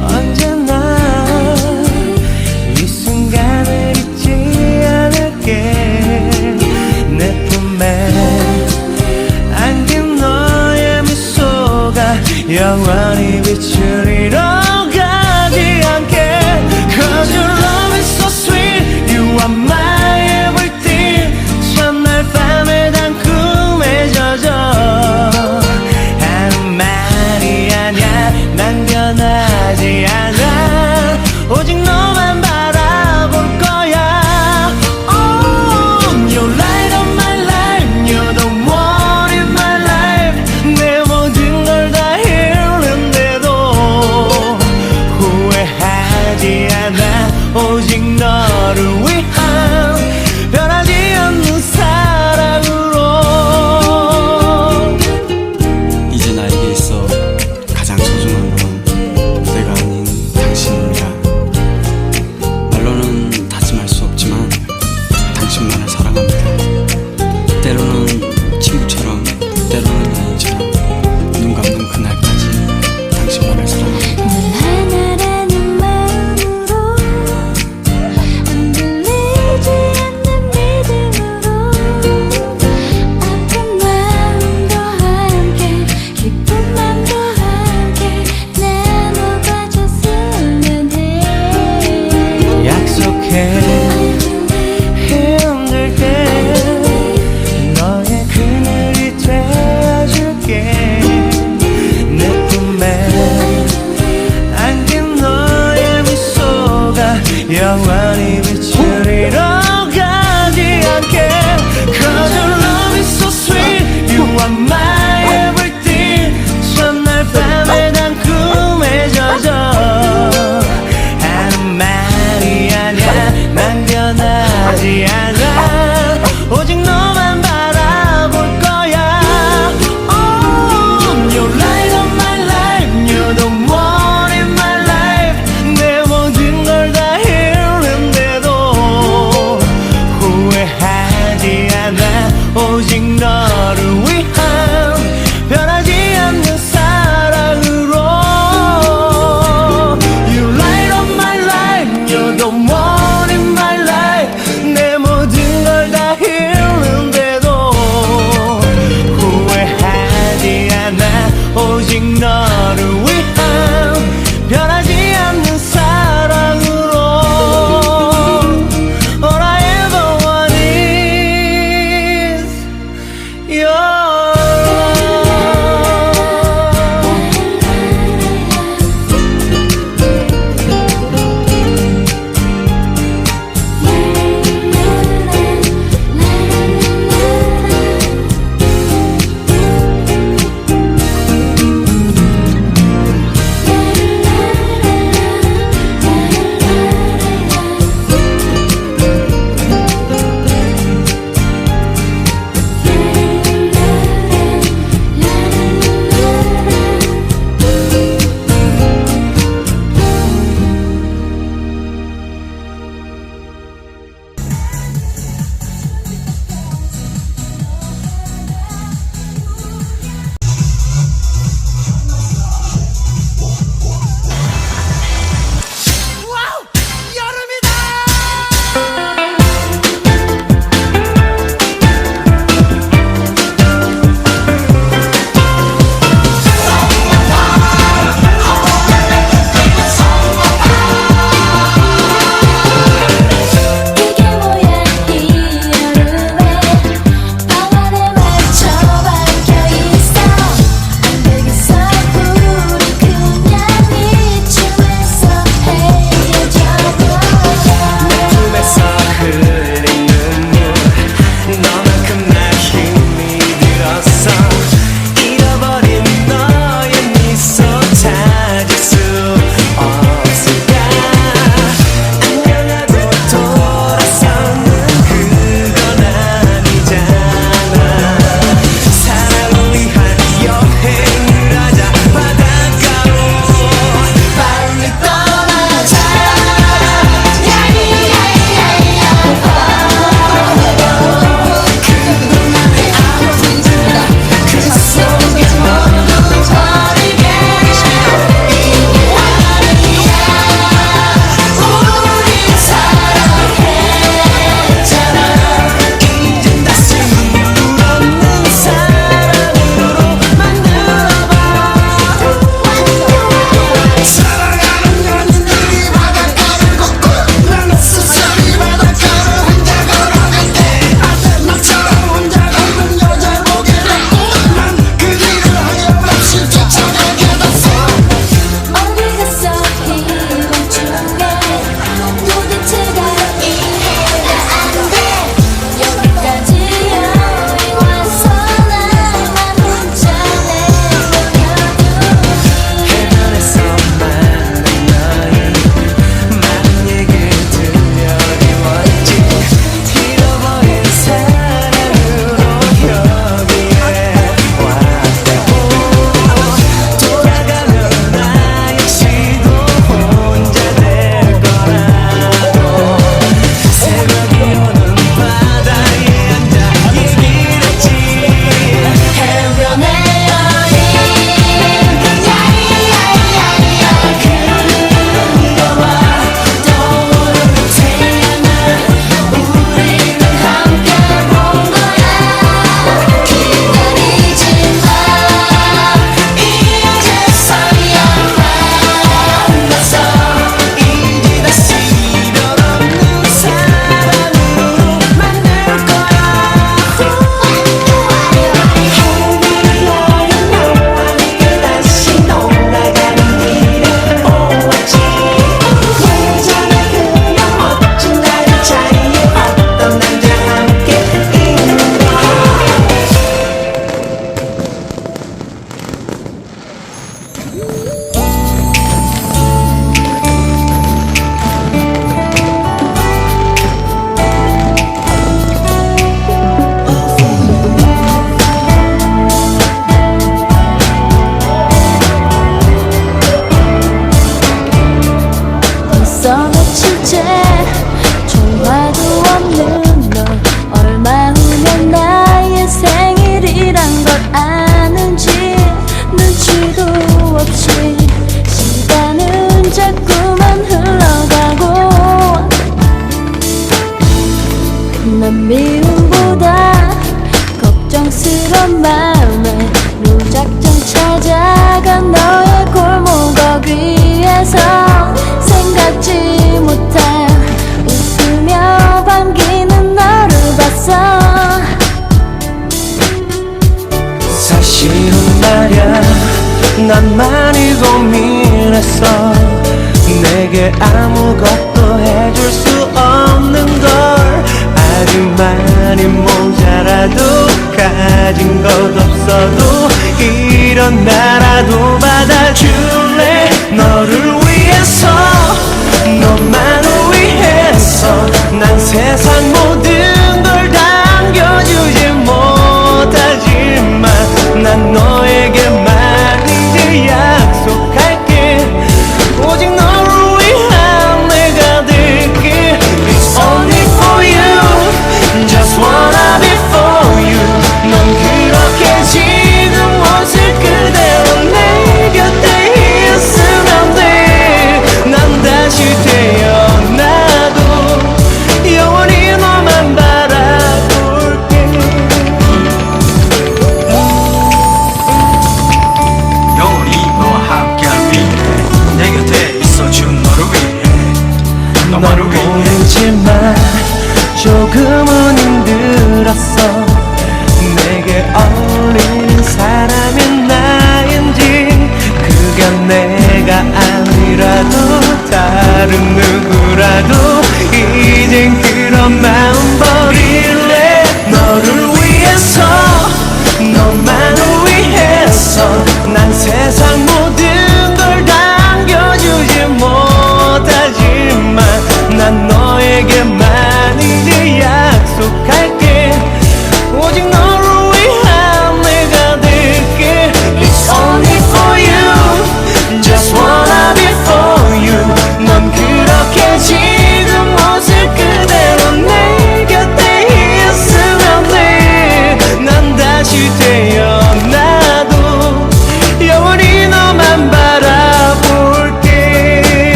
언제나 이 순간을 잊지 않을게. 내 품에 안긴 너의 미소가 영원히 비추리러 미움보다 걱정스런 마음에 무작정 찾아간 너의 골목 거기에서 생각지 못한 웃으며 반기는 너를 봤어. 사실은 말야 난 많이 고민했어. 내게 아무것도 해줄 수 없는 걸 많이 모자라도 가진 것 없어도 이런 나라도 받아줄래? 너를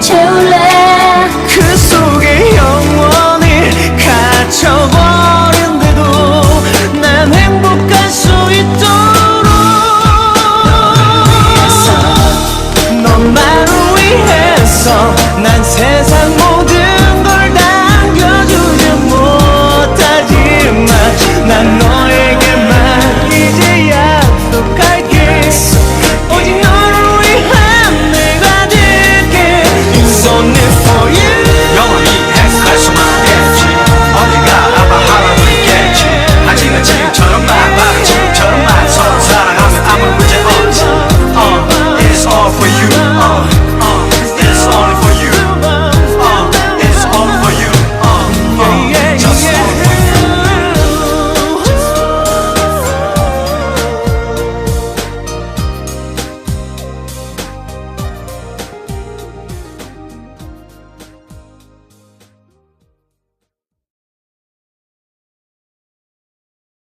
chiều